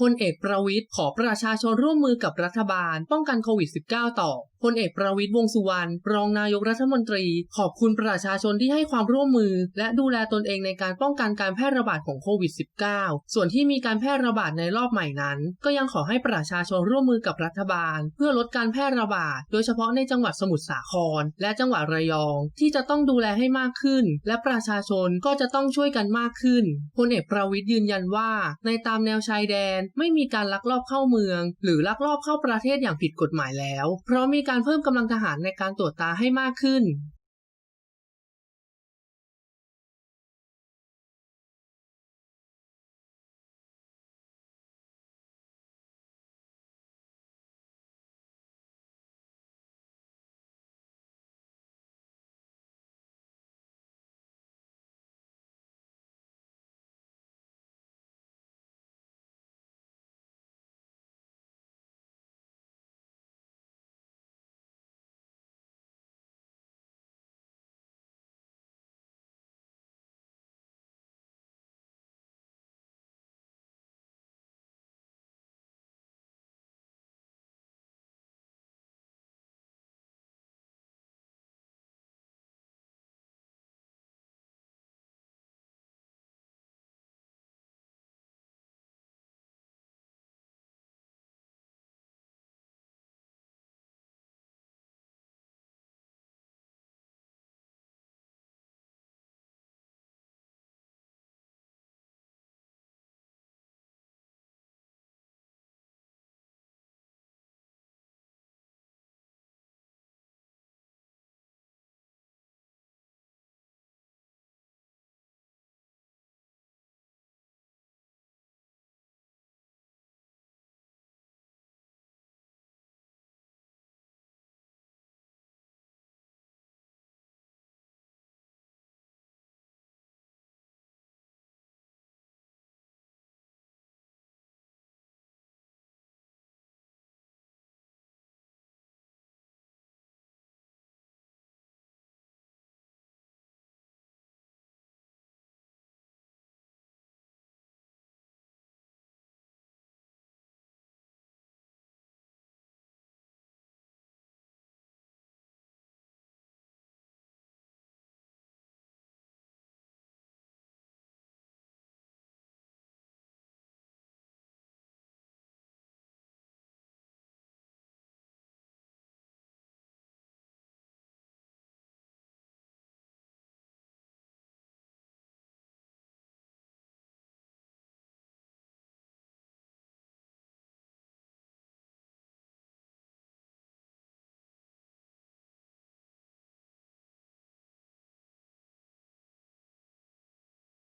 พลเอกประวิทย์ขอประชาชนร่วมมือกับรัฐบาล ป้องกันโควิด -19 ต่อ พลเอกประวิทย์วงสุวรรณรองนายกรัฐมนตรี ขอบคุณประชาชนที่ให้ความร่วมมือ และดูแลตนเองในการป้องกันการแพร่ระบาดของโควิด -19 ส่วนที่มีการแพร่ระบาดในรอบใหม่นั้น ก็ยังขอให้ประชาชนร่วมมือกับรัฐบาล เพื่อลดการแพร่ระบาด โดยเฉพาะในจังหวัดสมุทรสาคร และจังหวัดระยอง ที่จะต้องดูแลให้มากขึ้น และประชาชนก็จะต้องช่วยกันมากขึ้นพลเอกประวิทย์ยืนยันว่า ในตามแนวชายแดนไม่มีการลักลอบเข้าเมือง หรือลักลอบเข้าประเทศอย่างผิดกฎหมายแล้ว เพราะมีการเพิ่มกำลังทหารในการตรวจตาให้มากขึ้น